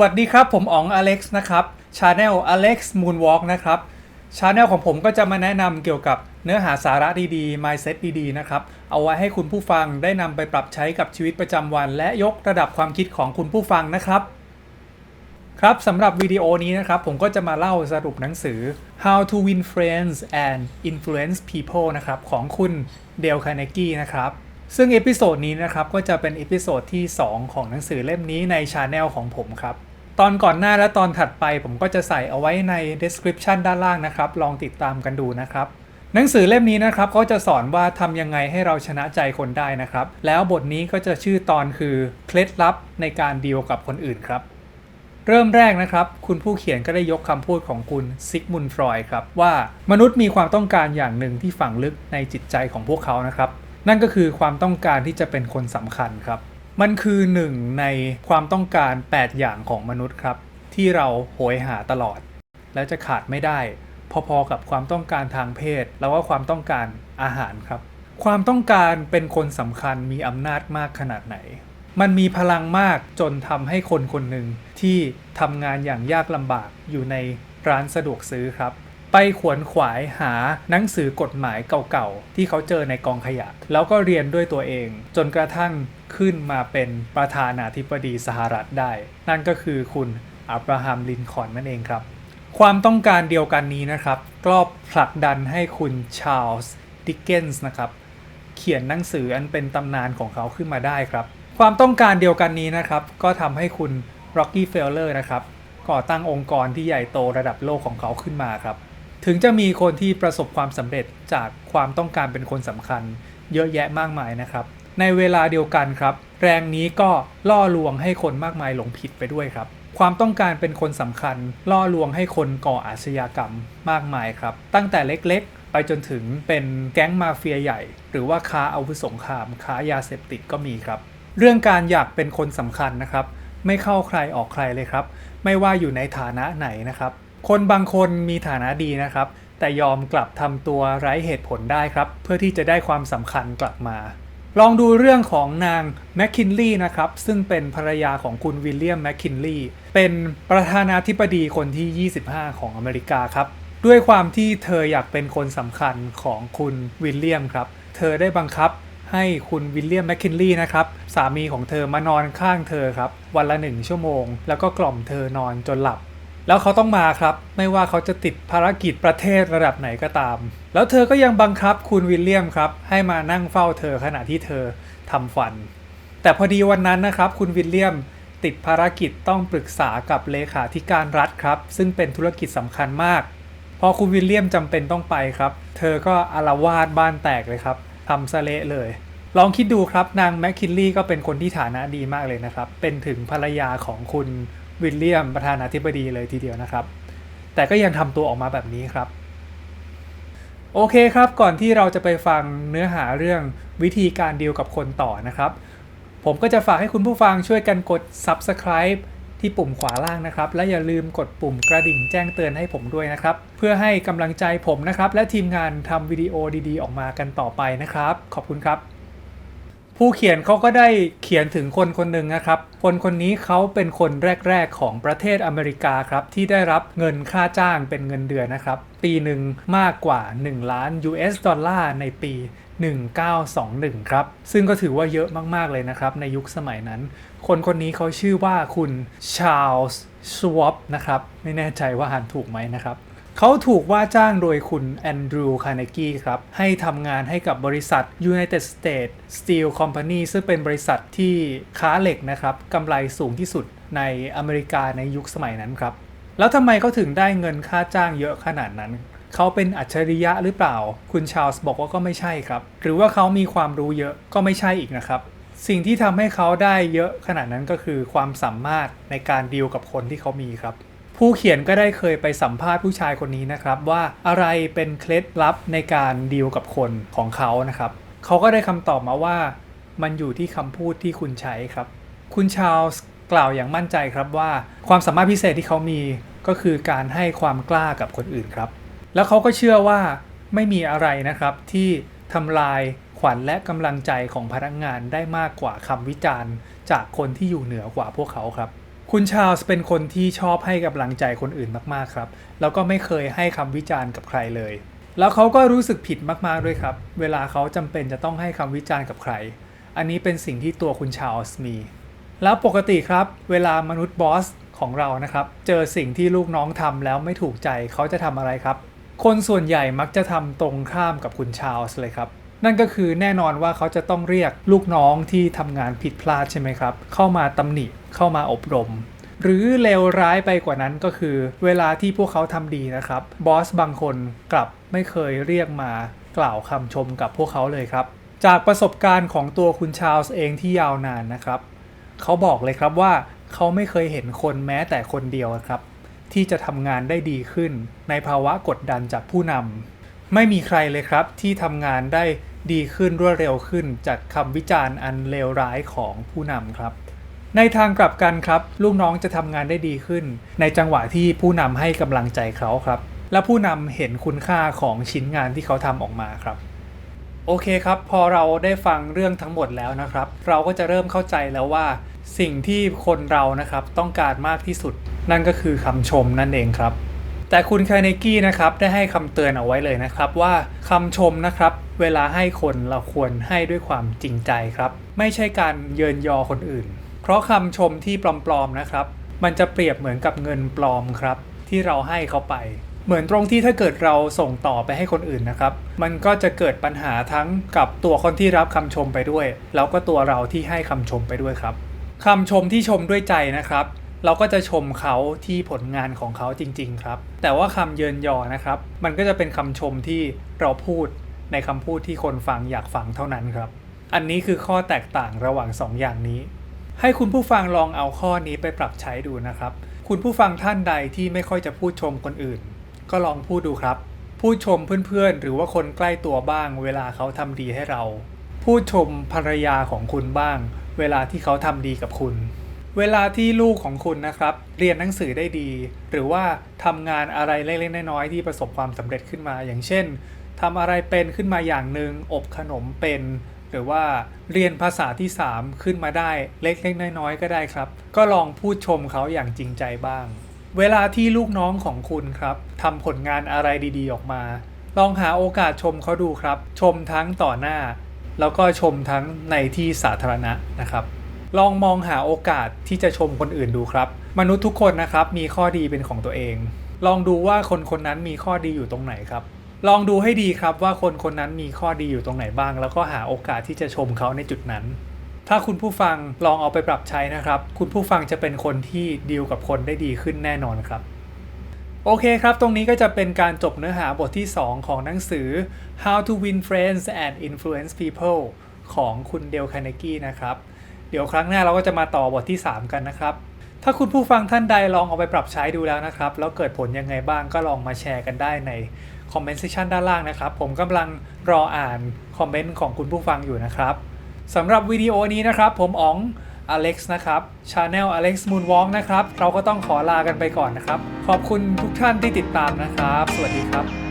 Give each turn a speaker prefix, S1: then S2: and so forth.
S1: วัสดีครับ ผมอ๋องอเล็กซ์นะครับชาแนล Alex Moonwalk นะครับชาแนลของผมก็จะมาแนะนำเกี่ยวกับเนื้อหาสาระดีๆ mindset ดีๆ นะครับ เอาไว้ให้คุณผู้ฟังได้นำไปปรับใช้กับชีวิตประจำวัน และยกระดับความคิดของคุณผู้ฟังนะครับ ครับสำหรับวิดีโอนี้นะครับ ผมก็จะมาเล่าสรุปหนังสือ How to Win Friends and Influence People นะครับของคุณเดลคาเนกี้นะครับซึ่งเอพิโซดนี้นะครับก็จะเป็นเอพิโซดที่ 2 ของหนังสือเล่มนี้ในชาแนลของผมครับ ตอนก่อนหน้าและตอนถัดไปผมก็จะใส่เอาไว้ใน description ด้านล่างนะครับ ลองติดตามกันดูนะครับ หนังสือเล่มนี้นะครับเขาจะสอนว่าทำยังไงให้เราชนะใจคนได้นะครับ แล้วบทนี้ก็จะชื่อตอนคือเคล็ดลับในการดีลกับคนอื่นครับ เริ่มแรกนะครับ คุณผู้เขียนก็ได้ยกคำพูดของคุณซิกมุนฟรอยครับว่ามนุษย์มีความต้องการอย่างหนึ่งที่ฝังลึกในจิตใจของพวกเขานะครับ นั่นก็คือความต้องการที่จะเป็นคนสำคัญครับ มันคือหนึ่งในความต้องการ 8 อย่างของมนุษย์ครับ ที่เราโหยหาตลอด และจะขาดไม่ได้ พอๆกับความต้องการทางเพศ แล้วก็ความต้องการอาหารครับ ความต้องการเป็นคนสำคัญมีอำนาจมากขนาดไหน มันมีพลังมากจนทำให้คนคนหนึ่งที่ทำงานอย่างยากลำบากอยู่ในร้านสะดวกซื้อครับ ไปขวนขวายหาหนังสือกฎหมายเก่าๆ ที่เขาเจอในกองขยะ แล้วก็เรียนด้วยตัวเอง จนกระทั่งขึ้นมาเป็นประธานาธิบดีสหรัฐได้ นั่นก็คือคุณอับราฮัมลินคอนนั่นเองครับ ความต้องการเดียวกันนี้นะครับก็ผลักดันให้คุณชาร์ลส์ดิกเกนส์นะครับ เขียนหนังสืออันเป็นตำนานของเขาขึ้นมาได้ครับ ความต้องการเดียวกันนี้นะครับ ก็ทำให้คุณ Rocky f e l l e r นะครับก่อตั้งองค์กรที่ใหญ่โตระดับโลกของเขาขึ้นมาครับ ถึงจะมีคนที่ประสบความสำเร็จจากความต้องการเป็นคนสำคัญ เยอะแยะมากมายนะครับ ในเวลาเดียวกันครับ แรงนี้ก็ล่อลวงให้คนมากมายหลงผิดไปด้วยครับ ความต้องการเป็นคนสำคัญ ล่อลวงให้คนก่ออาชญากรรมมากมายครับ ตั้งแต่เล็กๆ ไปจนถึงเป็นแก๊งมาเฟียใหญ่ หรือว่าค้าอาวุธสงคราม ค้ายาเสพติดก็มีครับ เรื่องการอยากเป็นคนสำคัญนะครับ ไม่เข้าใครออกใครเลยครับ ไม่ว่าอยู่ในฐานะไหนนะครับ คนบางคนมีฐานะดีนะครับ แต่ยอมกลับทำตัวไร้เหตุผลได้ครับ เพื่อที่จะได้ความสำคัญกลับมา ลองดูเรื่องของนางแมคคินลีย์นะครับ ซึ่งเป็นภรรยาของคุณวิลเลียมแมคคินลีย์เป็นประธานาธิบดีคนที่ 25 ของอเมริกาครับ ด้วยความที่เธออยากเป็นคนสำคัญของคุณวิลเลียมครับ เธอได้บังคับให้คุณวิลเลียมแมคคินลีย์นะครับ สามีของเธอมานอนข้างเธอครับ วันละหนึ่งชั่วโมง แล้วก็กล่อมเธอนอนจนหลับ แล้วเขาต้องมาครับ ไม่ว่าเขาจะติดภารกิจประเทศระดับไหนก็ตาม แล้วเธอก็ยังบังคับคุณวิลเลียมครับ ให้มานั่งเฝ้าเธอขณะที่เธอทำฟัน แต่พอดีวันนั้นนะครับ คุณวิลเลียมติดภารกิจต้องปรึกษากับเลขาธิการรัฐครับ ซึ่งเป็นธุรกิจสำคัญมาก พอคุณวิลเลียมจำเป็นต้องไปครับ เธอก็อารวาสบ้านแตกเลยครับทำสะเละเลย ลองคิดดูครับนางแมคคินลีย์ก็เป็นคนที่ฐานะดีมากเลยนะครับ เป็นถึงภรรยาของคุณ วิลเลียมประธานาธิบดีเลยทีเดียวนะครับ แต่ก็ยังทำตัวออกมาแบบนี้ครับ โอเคครับก่อนที่เราจะไปฟังเนื้อหาเรื่องวิธีการดีลกับคนต่อนะครับ ผมก็จะฝากให้คุณผู้ฟังช่วยกันกด subscribe ที่ปุ่มขวาล่างนะครับ และอย่าลืมกดปุ่มกระดิ่งแจ้งเตือนให้ผมด้วยนะครับ เพื่อให้กำลังใจผมนะครับ และทีมงานทำวิดีโอดีๆ ออกมากันต่อไปนะครับ ขอบคุณครับ ผู้เขียนเขาก็ได้เขียนถึงคนคนหนึ่งนะครับ คนคนนี้เขาเป็นคนแรก ๆ ของประเทศอเมริกาครับ ที่ได้รับเงินค่าจ้างเป็นเงินเดือนนะครับ ปีหนึ่งมากกว่า 1 ล้าน US ดอลลาร์ในปี 1921 ครับ ซึ่งก็ถือว่าเยอะมาก ๆ เลยนะครับ ในยุคสมัยนั้น คนคนนี้เขาชื่อว่าคุณชาร์ลส์ชวอปนะครับ ไม่แน่ใจว่าอ่านถูกไหมนะครับ เขาถูกว่าจ้างโดยคุณแอนดรูว์คาร์เนกีครับ ให้ทำงานให้กับบริษัท United States Steel Company ซึ่งเป็นบริษัทที่ค้าเหล็กนะครับกำไรสูงที่สุดในอเมริกาในยุคสมัยนั้นครับ แล้วทำไมเขาถึงได้เงินค่าจ้างเยอะขนาดนั้น เขาเป็นอัจฉริยะหรือเปล่า คุณชาลส์บอกว่าก็ไม่ใช่ครับ หรือว่าเขามีความรู้เยอะก็ไม่ใช่อีกนะครับสิ่งที่ทำให้เขาได้เยอะขนาดนั้นก็คือความสามารถในการดีลกับคนที่เขามีครับ ผู้เขียนก็ได้เคยไปสัมภาษณ์ผู้ชายคนนี้นะครับว่าอะไรเป็นเคล็ดลับในการดีลกับคนของเขานะครับเขาก็ได้คำตอบมาว่า มันอยู่ที่คำพูดที่คุณใช้ครับ คุณชาลส์กล่าวอย่างมั่นใจครับว่า ความสามารถพิเศษที่เขามีก็คือการให้ความกล้ากับคนอื่นครับ แล้วเขาก็เชื่อว่าไม่มีอะไรนะครับที่ทำลายขวัญและกำลังใจของพนักงานได้มากกว่าคำวิจารณ์ จากคนที่อยู่เหนือกว่าพวกเขาครับ คุณชาลส์เป็นคนที่ชอบให้กำลังใจคนอื่นมากๆครับ แล้วก็ไม่เคยให้คำวิจารณ์กับใครเลย แล้วเขาก็รู้สึกผิดมากๆด้วยครับ เวลาเขาจำเป็นจะต้องให้คำวิจารณ์กับใคร อันนี้เป็นสิ่งที่ตัวคุณชาลส์มี แล้วปกติครับ เวลามนุษย์บอสของเรานะครับ เจอสิ่งที่ลูกน้องทำแล้วไม่ถูกใจเขาจะทำอะไรครับ คนส่วนใหญ่มักจะทำตรงข้ามกับคุณชาลส์เลยครับ นั่นก็คือแน่นอนว่าเขาจะต้องเรียกลูกน้องที่ทำงานผิดพลาดใช่ไหมครับ เข้ามาตำหนิเข้ามาอบรม หรือเลวร้ายไปกว่านั้นก็คือ เวลาที่พวกเขาทำดีนะครับบอสบางคนกลับไม่เคยเรียกมากล่าวคำชมกับพวกเขาเลยครับ จากประสบการณ์ของตัวคุณชาลส์เองที่ยาวนานนะครับ เขาบอกเลยครับว่าเขาไม่เคยเห็นคนแม้แต่คนเดียวครับ ที่จะทำงานได้ดีขึ้น ในภาวะกดดันจากผู้นำ ไม่มีใครเลยครับที่ทำงานได้ดีขึ้นรวดเร็วขึ้นจากคำวิจารณ์อันเลวร้ายของผู้นำครับ ในทางกลับกันครับ ลูกน้องจะทำงานได้ดีขึ้น ในจังหวะที่ผู้นำให้กำลังใจเขาครับ และผู้นำเห็นคุณค่าของชิ้นงานที่เขาทำออกมาครับ โอเคครับ พอเราได้ฟังเรื่องทั้งหมดแล้วนะครับ เราก็จะเริ่มเข้าใจแล้วว่า สิ่งที่คนเรานะครับต้องการมากที่สุด นั่นก็คือคำชมนั่นเองครับ แต่คุณคาเนกี้นะครับได้ให้คำเตือนเอาไว้เลยนะครับว่าคำชมนะครับ เวลาให้คนเราควรให้ด้วยความจริงใจครับ ไม่ใช่การเยินยอคนอื่น เพราะคำชมที่ปลอมๆนะครับ มันจะเปรียบเหมือนกับเงินปลอมครับ ที่เราให้เขาไป เหมือนตรงที่ถ้าเกิดเราส่งต่อไปให้คนอื่นนะครับ มันก็จะเกิดปัญหาทั้งกับตัวคนที่รับคำชมไปด้วย แล้วก็ตัวเราที่ให้คำชมไปด้วยครับคำชมที่ชมด้วยใจนะครับ เราก็จะชมเขาที่ผลงานของเขาจริง ๆ ครับ แต่ว่าคำเยินยอนะครับ มันก็จะเป็นคำชมที่เราพูดในคำพูดที่คนฟังอยากฟังเท่านั้นครับ อันนี้คือข้อแตกต่างระหว่างสองอย่างนี้ ให้คุณผู้ฟังลองเอาข้อนี้ไปปรับใช้ดูนะครับ คุณผู้ฟังท่านใดที่ไม่ค่อยจะพูดชมคนอื่น ก็ลองพูดดูครับ พูดชมเพื่อนๆ หรือว่าคนใกล้ตัวบ้าง เวลาเขาทำดีให้เรา พูดชมภรรยาของคุณบ้าง เวลาที่เขาทำดีกับคุณ เวลาที่ลูกของคุณนะครับ เรียนหนังสือได้ดี หรือว่าทำงานอะไรเล็กๆน้อยๆที่ประสบความสำเร็จขึ้นมา อย่างเช่นทำอะไรเป็นขึ้นมาอย่างหนึ่งอบขนมเป็น หรือว่าเรียนภาษาที่ 3 ขึ้นมาได้เล็กๆน้อยๆก็ได้ครับ ก็ลองพูดชมเขาอย่างจริงใจบ้าง เวลาที่ลูกน้องของคุณครับทำผลงานอะไรดีๆออกมา ลองหาโอกาสชมเขาดูครับ ชมทั้งต่อหน้า แล้วก็ชมทั้งในที่สาธารณะนะครับ ลองมองหาโอกาสที่จะชมคนอื่นดูครับ มนุษย์ทุกคนนะครับมีข้อดีเป็นของตัวเอง ลองดูว่าคนคนนั้นมีข้อดีอยู่ตรงไหนครับ ลองดูให้ดีครับว่าคนคนนั้นมีข้อดีอยู่ตรงไหนบ้าง แล้วก็หาโอกาสที่จะชมเขาในจุดนั้น ถ้าคุณผู้ฟังลองเอาไปปรับใช้นะครับ คุณผู้ฟังจะเป็นคนที่ดีลกับคนได้ดีขึ้นแน่นอนครับโอเคครับ ตรงนี้ก็จะเป็นการจบเนื้อหาบทที่ 2 ของหนังสือ How to Win Friends and Influence People ของคุณเดลคาเนกี้นะครับ เดี๋ยวครั้งหน้าเราก็จะมาต่อบทที่ 3 กันนะครับ ถ้าคุณผู้ฟังท่านใดลองเอาไปปรับใช้ดูแล้วนะครับ แล้วเกิดผลยังไงบ้างก็ลองมาแชร์กันได้ในคอมเมนต์เซชันด้านล่างนะครับ ผมกำลังรออ่านคอมเมนต์ของคุณผู้ฟังอยู่นะครับสำหรับวิดีโอนี้นะครับ ผมอ๋องอเล็กซ์นะครับชาแนลอเล็กซ์มูนวอล์กนะครับ เราก็ต้องขอลากันไปก่อนนะครับ ขอบคุณทุกท่านที่ติดตามนะครับ สวัสดีครับ